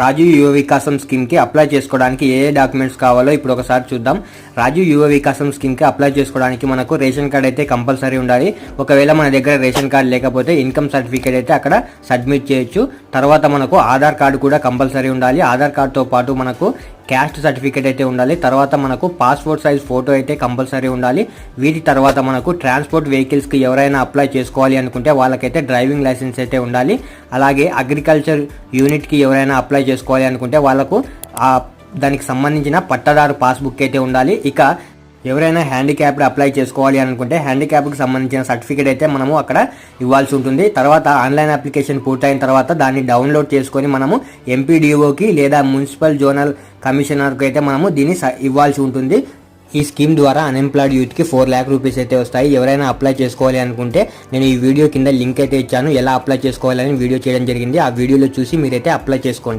రాజు యువ వికాసం స్కీమ్కి అప్లై చేసుకోవడానికి ఏ ఏ డాక్యుమెంట్స్ కావాలో ఇప్పుడు ఒకసారి చూద్దాం. రాజు యువ వికాసం స్కీమ్కి అప్లై చేసుకోవడానికి మనకు రేషన్ కార్డ్ అయితే కంపల్సరీ ఉండాలి. ఒకవేళ మన దగ్గర రేషన్ కార్డ్ లేకపోతే ఇన్కమ్ సర్టిఫికేట్ అయితే అక్కడ సబ్మిట్ చేయొచ్చు. తర్వాత మనకు ఆధార్ కార్డు కూడా కంపల్సరీ ఉండాలి. ఆధార్ కార్డుతో పాటు మనకు క్యాస్ట్ సర్టిఫికేట్ అయితే ఉండాలి. తర్వాత మనకు పాస్పోర్ట్ సైజ్ ఫోటో అయితే కంపల్సరీ ఉండాలి. వీటి తర్వాత మనకు ట్రాన్స్పోర్ట్ వెహికల్స్కి ఎవరైనా అప్లై చేసుకోవాలి అనుకుంటే వాళ్ళకైతే డ్రైవింగ్ లైసెన్స్ అయితే ఉండాలి. అలాగే అగ్రికల్చర్ యూనిట్కి ఎవరైనా అప్లై చేసుకోవాలి అనుకుంటే వాళ్ళకు ఆ దానికి సంబంధించిన పట్టదారు పాస్బుక్ అయితే ఉండాలి. ఇక ఎవరైనా హ్యాండిక్యాప్డ్ అప్లై చేసుకోవాలి అనుకుంటే హ్యాండిక్యాప్కి సంబంధించిన సర్టిఫికేట్ అయితే మనము అక్కడ ఇవ్వాల్సి ఉంటుంది. తర్వాత ఆన్లైన్ అప్లికేషన్ పూర్తయిన తర్వాత దాన్ని డౌన్లోడ్ చేసుకొని మనము ఎంపీడీఓకి లేదా మున్సిపల్ జోనల్ కమిషనర్కి అయితే మనము దీన్ని ఇవ్వాల్సి ఉంటుంది. ఈ స్కీమ్ ద్వారా అన్ఎంప్లాయిడ్ యూత్కి ఫోర్ ల్యాక్ రూపీస్ అయితే వస్తాయి. ఎవరైనా అప్లై చేసుకోవాలి అనుకుంటే నేను ఈ వీడియో కింద లింక్ అయితే ఇచ్చాను. ఎలా అప్లై చేసుకోవాలని వీడియో చేయడం జరిగింది. ఆ వీడియోలో చూసి మీరైతే అప్లై చేసుకోండి.